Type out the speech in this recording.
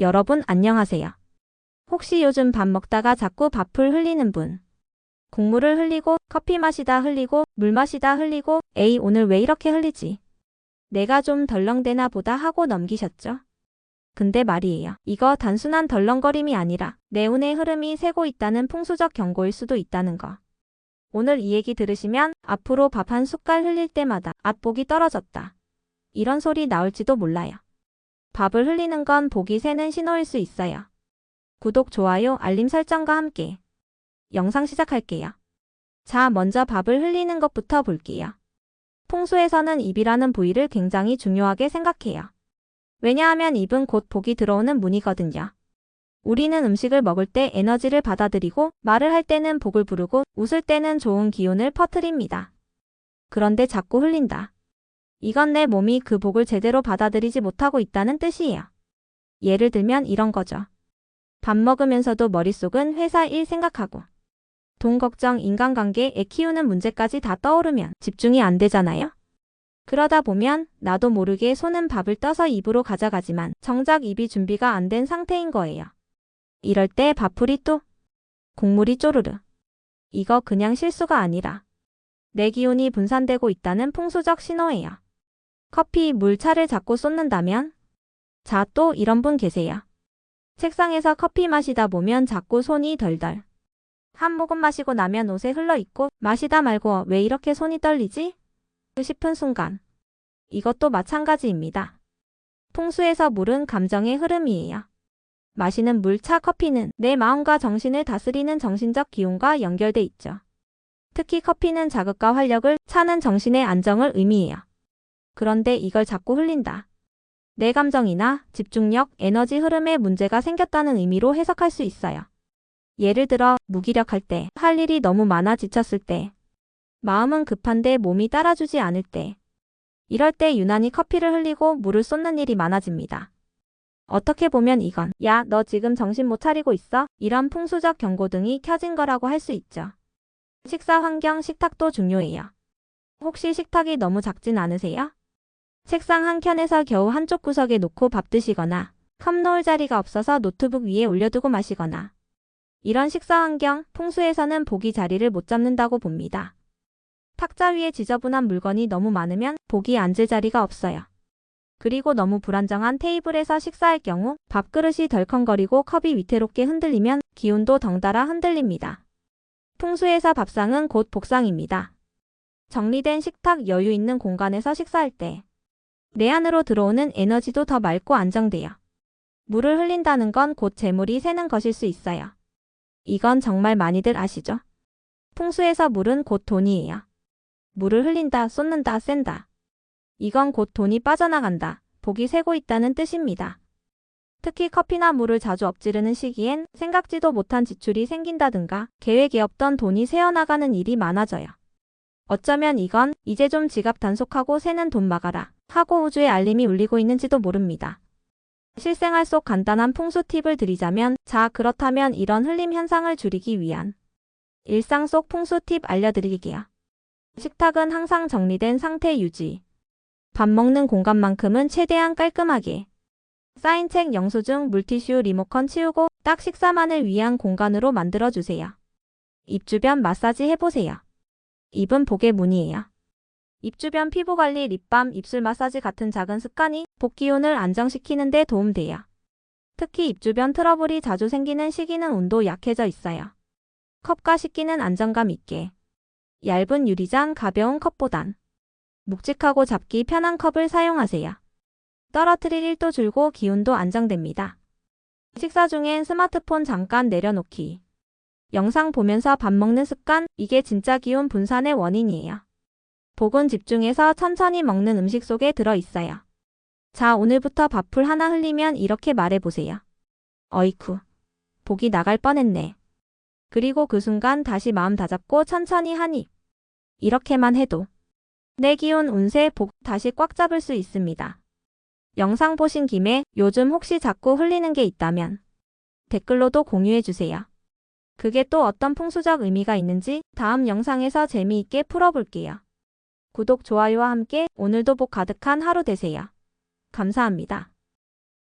여러분 안녕하세요. 혹시 요즘 밥 먹다가 자꾸 밥풀 흘리는 분? 국물을 흘리고 커피 마시다 흘리고 물 마시다 흘리고 에이 오늘 왜 이렇게 흘리지? 내가 좀 덜렁대나 보다 하고 넘기셨죠? 근데 말이에요. 이거 단순한 덜렁거림이 아니라 내 운의 흐름이 새고 있다는 풍수적 경고일 수도 있다는 거. 오늘 이 얘기 들으시면 앞으로 밥 한 숟갈 흘릴 때마다 앞복이 떨어졌다. 이런 소리 나올지도 몰라요. 밥을 흘리는 건 복이 새는 신호일 수 있어요. 구독, 좋아요, 알림 설정과 함께 영상 시작할게요. 자, 먼저 밥을 흘리는 것부터 볼게요. 풍수에서는 입이라는 부위를 굉장히 중요하게 생각해요. 왜냐하면 입은 곧 복이 들어오는 문이거든요. 우리는 음식을 먹을 때 에너지를 받아들이고 말을 할 때는 복을 부르고 웃을 때는 좋은 기운을 퍼뜨립니다. 그런데 자꾸 흘린다. 이건 내 몸이 그 복을 제대로 받아들이지 못하고 있다는 뜻이에요. 예를 들면 이런 거죠. 밥 먹으면서도 머릿속은 회사 일 생각하고 돈 걱정, 인간관계, 애 키우는 문제까지 다 떠오르면 집중이 안 되잖아요? 그러다 보면 나도 모르게 손은 밥을 떠서 입으로 가져가지만 정작 입이 준비가 안 된 상태인 거예요. 이럴 때 밥풀이 또 국물이 쪼르르. 이거 그냥 실수가 아니라 내 기운이 분산되고 있다는 풍수적 신호예요. 커피, 물, 차를 자꾸 쏟는다면? 자, 또 이런 분 계세요. 책상에서 커피 마시다 보면 자꾸 손이 덜덜. 한 모금 마시고 나면 옷에 흘러 있고 마시다 말고 왜 이렇게 손이 떨리지? 싶은 순간. 이것도 마찬가지입니다. 풍수에서 물은 감정의 흐름이에요. 마시는 물, 차, 커피는 내 마음과 정신을 다스리는 정신적 기운과 연결돼 있죠. 특히 커피는 자극과 활력을, 차는 정신의 안정을 의미해요. 그런데 이걸 자꾸 흘린다. 내 감정이나 집중력, 에너지 흐름에 문제가 생겼다는 의미로 해석할 수 있어요. 예를 들어 무기력할 때, 할 일이 너무 많아 지쳤을 때, 마음은 급한데 몸이 따라주지 않을 때, 이럴 때 유난히 커피를 흘리고 물을 쏟는 일이 많아집니다. 어떻게 보면 이건 야, 너 지금 정신 못 차리고 있어? 이런 풍수적 경고등이 켜진 거라고 할 수 있죠. 식사 환경, 식탁도 중요해요. 혹시 식탁이 너무 작진 않으세요? 책상 한 켠에서 겨우 한쪽 구석에 놓고 밥 드시거나 컵 놓을 자리가 없어서 노트북 위에 올려두고 마시거나 이런 식사 환경, 풍수에서는 복이 자리를 못 잡는다고 봅니다. 탁자 위에 지저분한 물건이 너무 많으면 복이 앉을 자리가 없어요. 그리고 너무 불안정한 테이블에서 식사할 경우 밥그릇이 덜컹거리고 컵이 위태롭게 흔들리면 기운도 덩달아 흔들립니다. 풍수에서 밥상은 곧 복상입니다. 정리된 식탁 여유 있는 공간에서 식사할 때 내 안으로 들어오는 에너지도 더 맑고 안정돼요. 물을 흘린다는 건 곧 재물이 새는 것일 수 있어요. 이건 정말 많이들 아시죠? 풍수에서 물은 곧 돈이에요. 물을 흘린다, 쏟는다, 샌다. 이건 곧 돈이 빠져나간다, 복이 새고 있다는 뜻입니다. 특히 커피나 물을 자주 엎지르는 시기엔 생각지도 못한 지출이 생긴다든가 계획이 없던 돈이 새어나가는 일이 많아져요. 어쩌면 이건 이제 좀 지갑 단속하고 새는 돈 막아라 하고 우주에 알림이 울리고 있는지도 모릅니다. 실생활 속 간단한 풍수 팁을 드리자면 자 그렇다면 이런 흘림 현상을 줄이기 위한 일상 속 풍수 팁 알려드릴게요. 식탁은 항상 정리된 상태 유지. 밥 먹는 공간만큼은 최대한 깔끔하게. 쌓인 책, 영수증, 물티슈, 리모컨 치우고 딱 식사만을 위한 공간으로 만들어주세요. 입 주변 마사지 해보세요. 입은 복의 문이에요. 입 주변 피부 관리, 립밤, 입술 마사지 같은 작은 습관이 복 기운을 안정시키는 데 도움돼요. 특히 입 주변 트러블이 자주 생기는 시기는 온도 약해져 있어요. 컵과 식기는 안정감 있게. 얇은 유리잔 가벼운 컵보단 묵직하고 잡기 편한 컵을 사용하세요. 떨어뜨릴 1도 줄고 기운도 안정됩니다. 식사 중엔 스마트폰 잠깐 내려놓기. 영상 보면서 밥 먹는 습관, 이게 진짜 기운 분산의 원인이에요. 복은 집중해서 천천히 먹는 음식 속에 들어 있어요. 자, 오늘부터 밥풀 하나 흘리면 이렇게 말해보세요. 어이쿠. 복이 나갈 뻔했네. 그리고 그 순간 다시 마음 다잡고 천천히 한 입. 이렇게만 해도 내 기운 운세 복 다시 꽉 잡을 수 있습니다. 영상 보신 김에 요즘 혹시 자꾸 흘리는 게 있다면 댓글로도 공유해주세요. 그게 또 어떤 풍수적 의미가 있는지 다음 영상에서 재미있게 풀어볼게요. 구독, 좋아요와 함께 오늘도 복 가득한 하루 되세요. 감사합니다.